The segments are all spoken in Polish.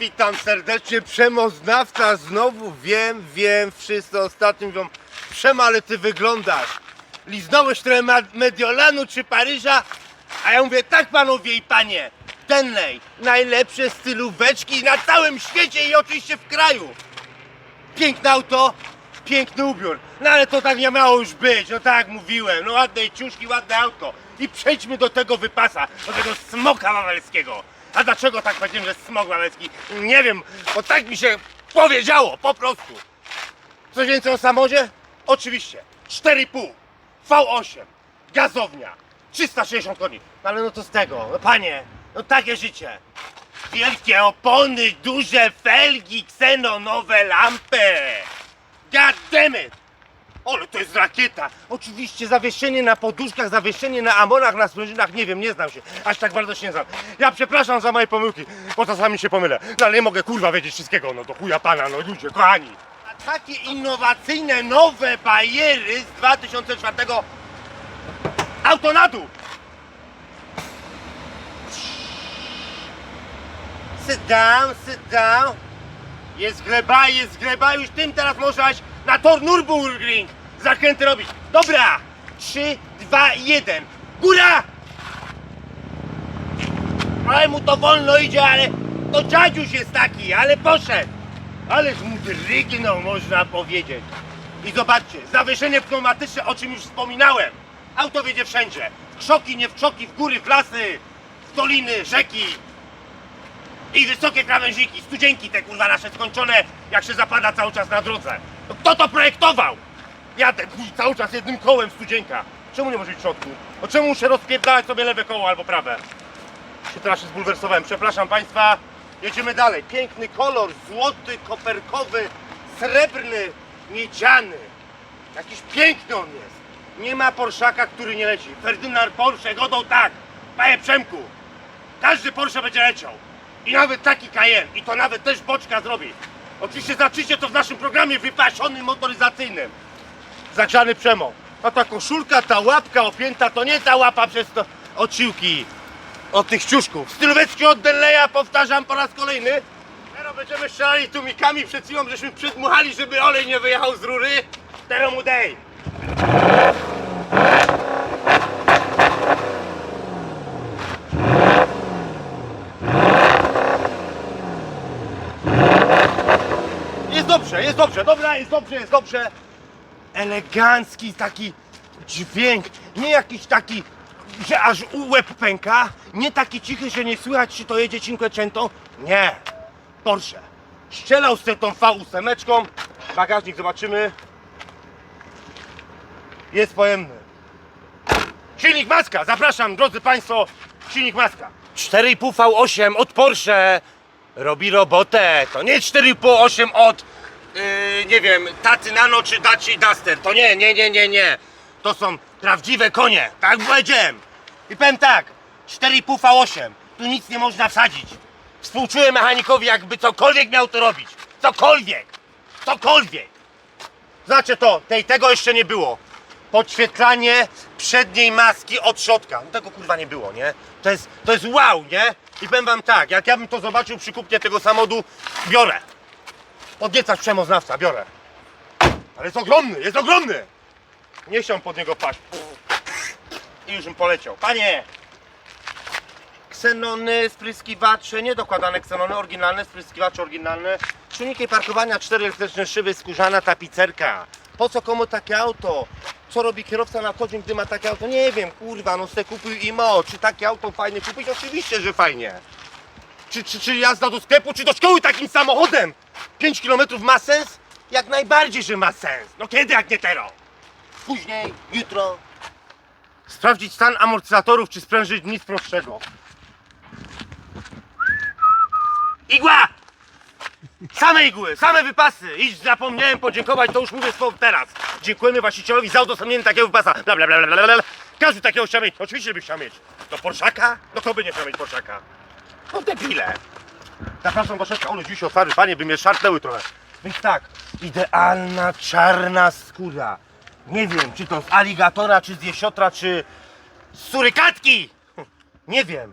Witam serdecznie, przemoznawca, znowu wiem, wiem, wszyscy ostatnio mówią Przemo, ale ty wyglądasz. Liznąłeś trochę Mediolanu czy Paryża? A ja mówię, tak panowie i panie Tenley, najlepsze stylóweczki na całym świecie i oczywiście w kraju. Piękne auto, piękny ubiór. No ale to tak nie miało już być, no tak mówiłem. No ładnej ciuszki, ładne auto. I przejdźmy do tego wypasa, do tego smoka wawelskiego A dlaczego tak powiedziałem, że smok wawelski? Nie wiem, bo tak mi się powiedziało, po prostu Coś więcej o samochodzie? Oczywiście 4,5 V8 Gazownia 360 koni No ale no to z tego, no panie No takie życie Wielkie opony, duże felgi, ksenonowe lampy. God damn it! Ale to jest rakieta! Oczywiście zawieszenie na poduszkach, zawieszenie na amonach, na sprężynach, nie wiem, nie znam się. Aż tak bardzo się nie znam. Ja przepraszam za moje pomyłki, bo czasami się pomylę. No ale nie mogę kurwa wiedzieć wszystkiego, no do chuja pana, no ludzie, kochani. A takie innowacyjne, nowe bajery z 2004 auto na dół! Sit down, sit down. Jest gleba, jest gleba, już tym teraz możesz na tor Nürburgring zakręty robić. Dobra, 3, 2, 1. Góra! Ale mu to wolno idzie, ale to dziadziuś jest taki, ale poszedł. Ależ mu drygnął, można powiedzieć. I zobaczcie, zawieszenie pneumatyczne, o czym już wspominałem. Auto wiedzie wszędzie. W krzoki, nie w krzoki, w góry, w lasy, w doliny, rzeki, i wysokie krawężniki, studzienki te kurwa nasze skończone, jak się zapada cały czas na drodze. No kto to projektował? Jadę cały czas jednym kołem studzienka. Czemu nie może być w środku? O czemu muszę rozpierdalać sobie lewe koło albo prawe? Się się zbulwersowałem, przepraszam Państwa. Jedziemy dalej. Piękny kolor, złoty, koperkowy, srebrny, miedziany. Jakiś piękny on jest. Nie ma Porszaka, który nie leci. Ferdynand Porsche godą tak. Panie Przemku, każdy Porsche będzie leciał. I nawet taki Cayenne. I to nawet też boczka zrobi. Oczywiście zobaczycie to w naszym programie wypasionym motoryzacyjnym. Zagrzany przemo. A ta koszulka, ta łapka opięta, to nie ta łapa przez to ociłki od tych ciuszków. Stylóweczki od Denleya, powtarzam po raz kolejny. Teraz będziemy strzelali tłumikami przed chwilą, żeśmy przedmuchali, żeby olej nie wyjechał z rury. Teraz mu dej. Jest dobrze, jest dobrze, dobra, jest dobrze, jest dobrze. Elegancki taki dźwięk, nie jakiś taki, że aż łeb pęka, nie taki cichy, że nie słychać, czy to jedzie Cinquecento. Nie, Porsche. Strzelał z tą V8, bagażnik zobaczymy. Jest pojemny. Silnik maska, zapraszam drodzy Państwo, silnik maska. 4,5 V8 od Porsche robi robotę. To nie 4,5 od, yy, nie wiem, Taty Nano czy Daci Duster. To nie, nie, nie, nie, nie. To są prawdziwe konie, tak powiedziałem. I powiem tak, 4,5 V8, tu nic nie można wsadzić. Współczuję mechanikowi, jakby cokolwiek miał to robić. Cokolwiek, cokolwiek. Znacie to, tej, tego jeszcze nie było. Podświetlanie przedniej maski od środka. No tego kurwa nie było, nie? To jest, to jest wow, nie? I powiem wam tak, jak ja bym to zobaczył przy kupnie tego samochodu, biorę. Podniecać przemoznawca, biorę. Ale jest ogromny, jest ogromny! Nie chciałem pod niego paść. I już bym poleciał. Panie! Ksenony, spryskiwacze, niedokładane ksenony, oryginalne, spryskiwacze oryginalne. Czujniki parkowania, cztery elektryczne szyby, skórzana tapicerka. Po co komu takie auto? Co robi kierowca na co dzień, gdy ma takie auto? Nie wiem, kurwa, no se kupił IMO. Czy takie auto fajnie kupić? Oczywiście, że fajnie. Czy, czy, czy jazda do sklepu, czy do szkoły takim samochodem? 5 km ma sens? Jak najbardziej, że ma sens. No kiedy, jak nie teraz? Później, jutro. Sprawdzić stan amortyzatorów, czy sprężyć nic prostszego. Igła! Same igły, same wypasy. Idź, zapomniałem podziękować, to już mówię słowo teraz. Dziękujemy właścicielowi za udostępnienie takiego wypasa. Bla, bla, bla, bla, bla. Każdy takiego chciał mieć. Oczywiście by chciał mieć. Do Porszaka? No kto by nie chciał mieć Porszaka? No debile. Zapraszam troszeczkę, ale dziś otwarty, panie, by mnie szarpnęły trochę. Więc tak, idealna czarna skóra. Nie wiem, czy to z aligatora, czy z jesiotra, czy z surykatki. Nie wiem.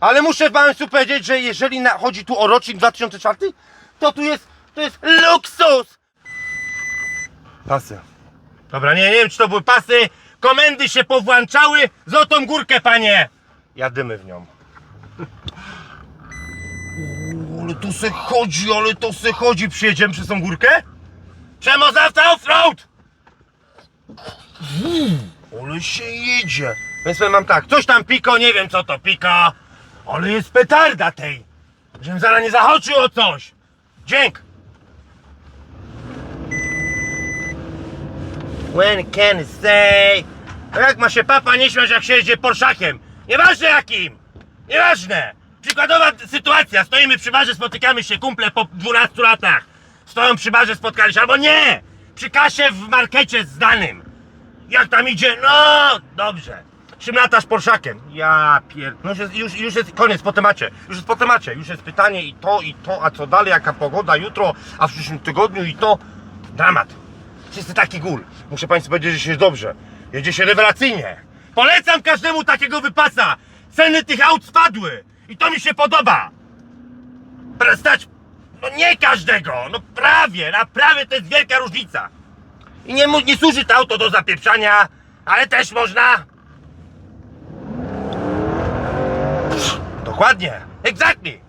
Ale muszę Państwu powiedzieć, że jeżeli na, chodzi tu o rocznik 2004, to tu jest, to jest luksus! Pasy. Dobra, nie, nie wiem czy to były pasy. Komendy się powłączały. Za tą górkę, panie! Jadymy w nią. Uuu, ale tu se chodzi, ale to se chodzi. Przyjedziemy przez tą górkę? Przemozawca offroad! Ale się jedzie. Więc powiem wam tak, coś tam piko, nie wiem co to pika, ale jest petarda tej. Żebym zaraz nie zahaczył o coś. Dzięk. When can say? A jak ma się papa nie śmiać, jak się jedzie Porszakiem? Nieważne jakim! Nieważne! Przykładowa sytuacja, stoimy przy barze, spotykamy się, kumple po 12 latach. Stoją przy barze, spotkali się, albo nie! Przy kasie w markecie znanym. Jak tam idzie? No, dobrze. Szymlatasz Porszakiem. Ja pier... No już jest, już, już jest koniec po temacie. Już jest po temacie. Już jest pytanie i to, i to, a co dalej, jaka pogoda jutro, a w przyszłym tygodniu i to. Dramat. Wszyscy taki gól. Muszę Państwu powiedzieć, że się jest dobrze. Jedzie się rewelacyjnie. Polecam każdemu takiego wypasa. Ceny tych aut spadły. I to mi się podoba. Stać... No nie każdego. No prawie, naprawdę to jest wielka różnica. I nie, nie służy to auto do zapieprzania, ale też można. Dokładnie. Exactly.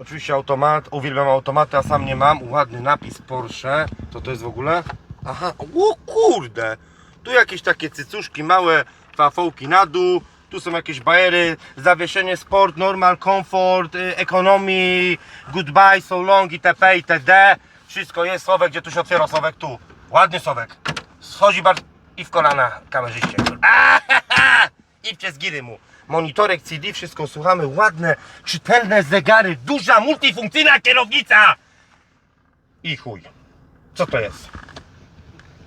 Oczywiście automat, uwielbiam automaty, a sam nie mam. Ładny napis Porsche. Co to jest w ogóle? Aha, o kurde. Tu jakieś takie cycuszki małe, fafołki na dół. Tu są jakieś bajery, zawieszenie sport, normal, comfort, y, economy, goodbye, so long, itp, itd. Wszystko jest, słowek, gdzie tu się otwiera słowek, tu. Ładny słowek. Schodzi bardzo i w kolana kamerzyście. I przez giry mu. Monitorek CD, wszystko słuchamy, ładne, czytelne zegary, duża, multifunkcyjna kierownica. I chuj. Co to jest?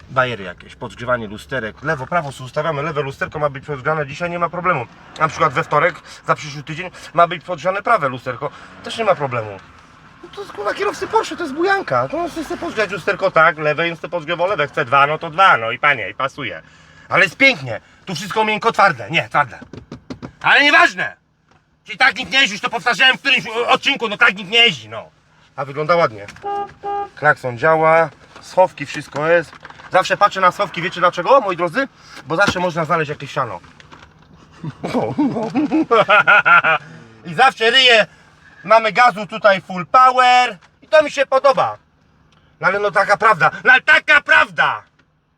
Bajery jakieś, podgrzewanie lusterek, lewo, prawo sobie ustawiamy, lewe lusterko ma być podgrzane, dzisiaj nie ma problemu. Na przykład we wtorek, za przyszły tydzień ma być podgrzane prawe lusterko, też nie ma problemu. No to jest kurwa kierowcy Porsche, to jest bujanka. To on chce podgrzać lusterko tak, lewe i chce podgrzewał lewe, chce dwa, no to dwa, no i panie, i pasuje. Ale jest pięknie, tu wszystko miękko twarde, nie, twarde. Ale nieważne! Czyli tak nikt nie jeździ, już to powtarzałem w którymś odcinku, no tak nikt nie jeździ, no. A wygląda ładnie. Klakson działa, schowki, wszystko jest. Zawsze patrzę na schowki, wiecie dlaczego, moi drodzy? Bo zawsze można znaleźć jakieś siano. I zawsze ryję, mamy gazu tutaj full power i to mi się podoba. No ale no taka prawda, no ale taka prawda!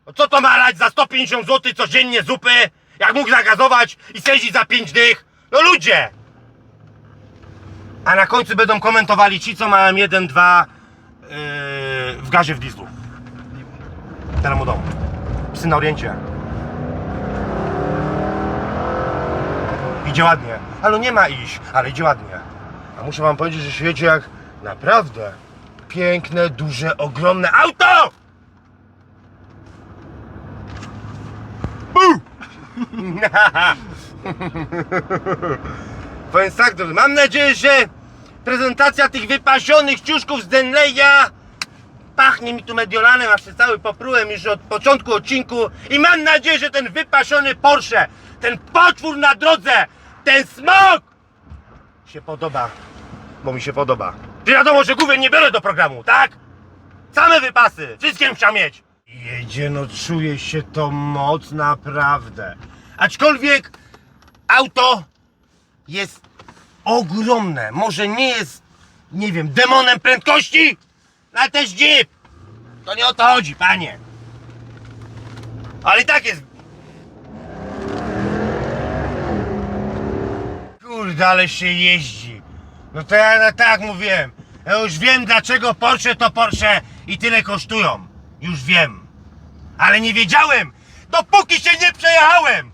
No co to ma dać za 150 zł codziennie zupy? Jak mógł zagazować i siedzieć za 5 dych? No ludzie! A na końcu będą komentowali ci, co mają 1, 2 yy, w gazie w dieslu. Teraz mu domu. Psy na oriencie. Idzie ładnie. Ale nie ma iść, ale idzie ładnie. A muszę wam powiedzieć, że się jedzie jak naprawdę piękne, duże, ogromne auto! Więc tak, drodzy, mam nadzieję, że prezentacja tych wypasionych ciuszków z Denleya pachnie mi tu Mediolanem, aż się cały poprułem już od początku odcinku i mam nadzieję, że ten wypasiony Porsche, ten potwór na drodze, ten smog się podoba, bo mi się podoba. Czy wiadomo, że głównie nie biorę do programu, tak? Same wypasy, wszystkim chciał mieć. Jedzie, no czuje się to moc naprawdę. Aczkolwiek auto jest ogromne. Może nie jest, nie wiem, demonem prędkości, ale też jeep. To nie o to chodzi, panie. Ale i tak jest. Kurde, ale się jeździ. No to ja tak jak mówiłem. Ja już wiem dlaczego Porsche to Porsche i tyle kosztują. Już wiem. Ale nie wiedziałem, dopóki się nie przejechałem.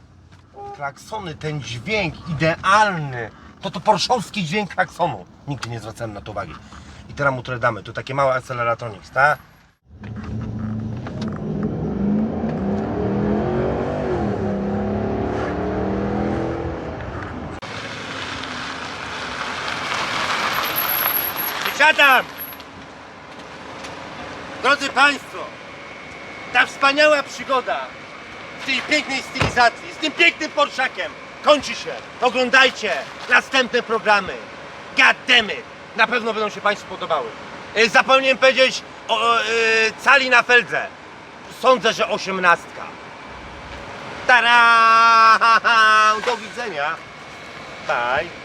Klaksony, ten dźwięk idealny. To to porszowski dźwięk klaksonu. Nigdy nie zwracałem na to uwagi. I teraz mu tyle damy. To takie małe acceleratronics, tak? Wysiadam! Drodzy Państwo, ta wspaniała przygoda tej pięknej stylizacji, z tym pięknym Porszakiem, kończy się. Oglądajcie następne programy. God damn it. Na pewno będą się Państwu podobały. Y, Zapomniałem powiedzieć o, o y, cali na Feldze. Sądzę, że osiemnastka. Tara! Do widzenia. Bye.